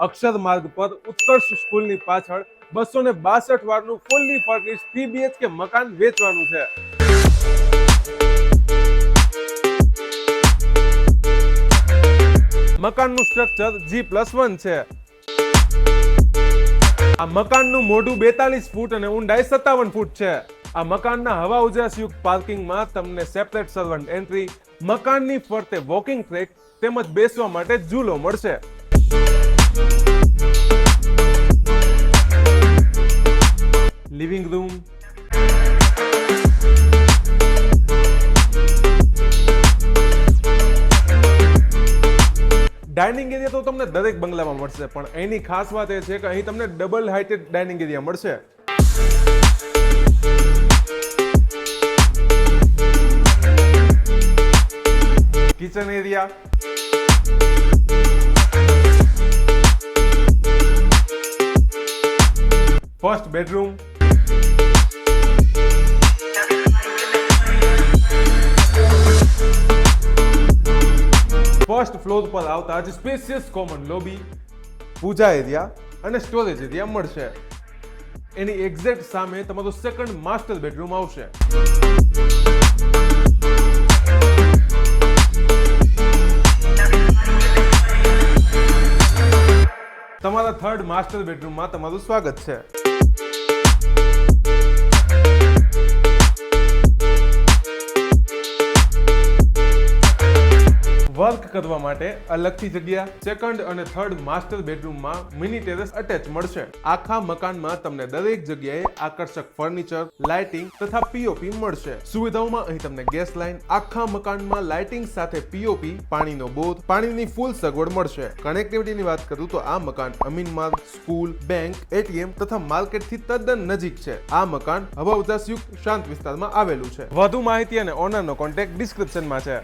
અક્ષર માર્ગ પર ઉત્કર્ષ સ્કૂલની પાછળ બસો ને બાસઠ વારનું ફૂલ્લી ફર્નિશ થ્રી બીએચકે મકાન વેચવાનું છે. મકાનનું સ્ટ્રક્ચર જી પ્લસ વન છે. આ મકાનનું મોઢું બેતાલીસ ફૂટ અને ઊંડાઈ સત્તાવન ફૂટ છે. આ મકાનના હવા ઉજાસયુક્ત પાર્કિંગમાં તમને સેપરેટ સર્વન્ટ એન્ટ્રી મકાનની ફરતે વોકિંગ ટ્રેક તેમજ બેસવા માટે ઝૂલો મળશે. ડાઇનિંગ એરિયા તો તમને દરેક બંગલામાં મળશે, પણ એની ખાસ વાત એ છે કે અહીં તમને ડબલ હાઇટેડ ડાઇનિંગ એરિયા મળશે. Kitchen area first bedroom first floor પર આવતા જ spacious common lobby puja area અને સ્ટોરેજ એરિયા મળશે. એની એક્ઝેક્ટ સામે તમારું સેકન્ડ માસ્ટર બેડરૂમ આવશે. તમારા થર્ડ માસ્ટર બેડરૂમમાં તમારું સ્વાગત છે. વર્ક કરવા માટે અલગથી જગ્યા સેકન્ડ અને થર્ડ માસ્ટર બેડરૂમમાં મિની ટેરેસ અટેચ મળશે. આખા મકાનમાં તમને દરેક જગ્યાએ આકર્ષક ફર્નિચર લાઇટિંગ તથા પીઓપી મળશે. સુવિધાઓમાં અહીં તમને ગેસ લાઇન આખા મકાનમાં લાઇટિંગ સાથે પીઓપી પાણીનો બોધ પાણીની ફૂલ સગવડ મળશે. કનેક્ટિવિટીની વાત કરું તો આ મકાન અમીન માર્ગ, સ્કૂલ બેંક એટીએમ તથા માર્કેટથી તદ્દન નજીક છે. આ મકાન હવા ઉદાસયુક્ત શાંત વિસ્તારમાં આવેલું છે. વધુ માહિતી અને ઓનરનો કોન્ટેક્ટ ડિસ્ક્રિપ્શનમાં છે.